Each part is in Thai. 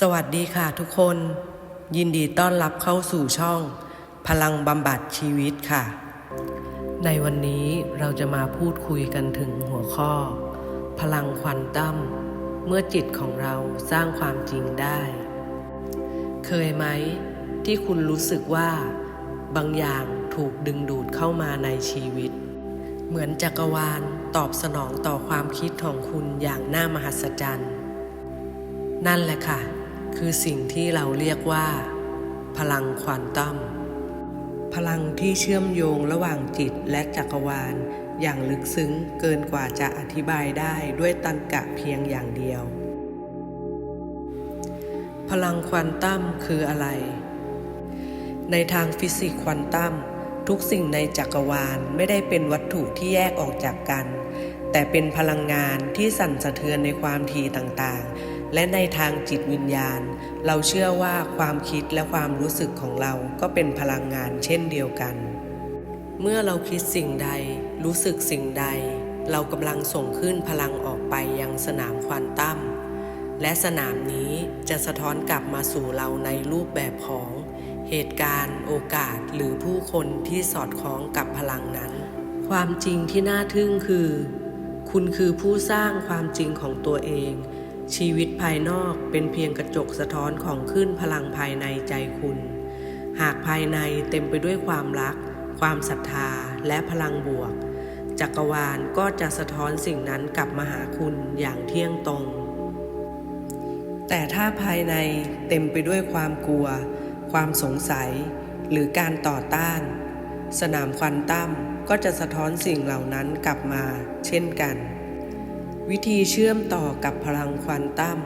สวัสดีค่ะทุกคน ยินดีต้อนรับเข้าสู่ช่อง พลังบำบัดชีวิตค่ะ ในวันนี้เราจะมาพูดคุยกันถึงหัวข้อ พลังควอนตั้มเมื่อจิตของเราสร้างความจริงได้ เคยไหม ที่คุณรู้สึกว่า บางอย่างถูกดึงดูดเข้ามาในชีวิต เหมือนจักรวาลตอบสนองต่อความคิดของคุณอย่างน่ามหัศจรรย์ นั่นแหละค่ะ คือสิ่งที่เราเรียกว่า พลังควอนตัมพลังที่เชื่อมโยงระหว่างจิตและจักรวาล อย่างลึกซึ้งเกินกว่าจะอธิบายได้ด้วยตันกะเพียงอย่างเดียว พลังควอนตัมคืออะไร ในทางฟิสิกส์ควอนตัมทุกสิ่งในจักรวาลไม่ได้เป็นวัตถุที่แยกออกจากกัน แต่เป็นพลังงานที่สั่นสะเทือนในความถี่ต่างๆ และในทางจิตวิญญาณ เราเชื่อว่าความคิดและความรู้สึกของเราก็เป็นพลังงานเช่นเดียวกัน เมื่อเราคิดสิ่งใด รู้สึกสิ่งใด เรากำลังส่งขึ้นพลังออกไปยังสนามควอนตัมและสนามนี้จะสะท้อนกลับมาสู่เราในรูปแบบของ เหตุการณ์ โอกาสหรือผู้คนที่สอดคล้องกับพลังนั้น ความจริงที่น่าทึ่งคือ คุณคือผู้สร้างความจริงของตัวเอง ชีวิตภายนอกเป็นเพียงกระจกสะท้อนของขึ้นพลังภายในใจคุณ หากภายในเต็มไปด้วยความรัก ความศรัทธาและพลังบวก จักรวาลก็จะสะท้อนสิ่งนั้นกลับมาหาคุณอย่างเที่ยงตรง แต่ถ้าภายในเต็มไปด้วยความกลัว ความสงสัย หรือการต่อต้าน สนามควอนตั้มก็จะสะท้อนสิ่งเหล่านั้นกลับมา เช่นกัน วิธีเชื่อมต่อกับพลังควอนตัม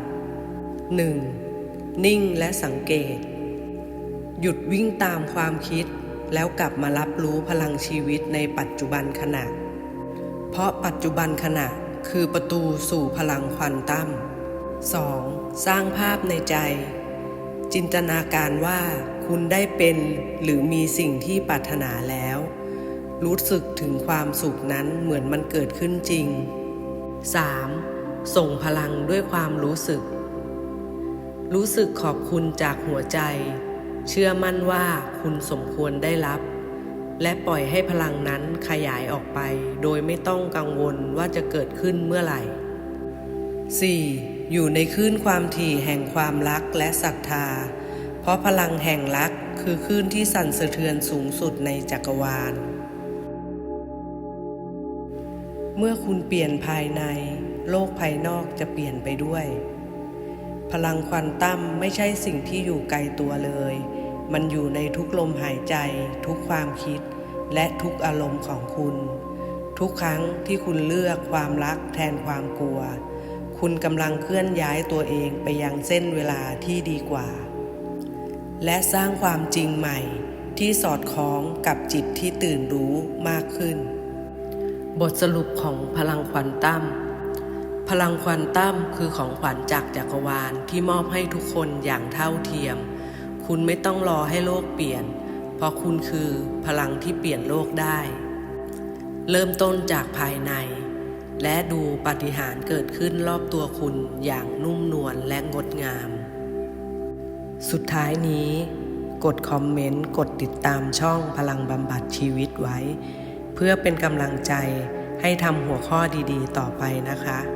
1. นิ่งและสังเกต หยุดวิ่งตามความคิด แล้วกลับมารับรู้พลังชีวิตในปัจจุบันขณะ เพราะปัจจุบันขณะคือประตูสู่พลังควอนตัม 2. สร้างภาพในใจ จินตนาการว่าคุณได้เป็นหรือมีสิ่งที่ปรารถนาแล้ว รู้สึกถึงความสุขนั้นเหมือนมันเกิดขึ้นจริง 3. ส่งพลังด้วยความรู้สึก รู้สึกขอบคุณจากหัวใจ เชื่อมั่นว่าคุณสมควรได้รับ และปล่อยให้พลังนั้นขยายออกไป โดยไม่ต้องกังวลว่าจะเกิดขึ้นเมื่อไหร่ 4. อยู่ในคลื่นความถี่แห่งความรักและศรัทธา เพราะพลังแห่งรักคือคลื่นที่สั่นสะเทือนสูงสุดในจักรวาล เมื่อคุณเปลี่ยนภายใน โลกภายนอกจะเปลี่ยนไปด้วย พลังควอนตัมไม่ใช่สิ่งที่อยู่ไกลตัวเลย มันอยู่ในทุกลมหายใจ ทุกความคิด และทุกอารมณ์ของคุณ ทุกครั้งที่คุณเลือกความรักแทนความกลัว คุณกำลังเคลื่อนย้ายตัวเองไปยังเส้นเวลาที่ดีกว่า และสร้างความจริงใหม่ที่สอดคล้องกับจิตที่ตื่นรู้มากขึ้น บทสรุปของพลังควอนตั้ม พลังควอนตั้มคือของขวัญจากจักรวาลที่มอบให้ทุกคนอย่างเท่าเทียม คุณไม่ต้องรอให้โลกเปลี่ยน เพราะคุณคือพลังที่เปลี่ยนโลกได้ เริ่มต้นจากภายใน และดูปฏิหารเกิดขึ้นรอบตัวคุณอย่างนุ่มนวลและงดงาม สุดท้ายนี้ กดคอมเมนต์ กดติดตามช่องพลังบำบัดชีวิตไว้ เพื่อเป็นกำลังใจให้ทำหัวข้อดีๆ ต่อไปนะคะ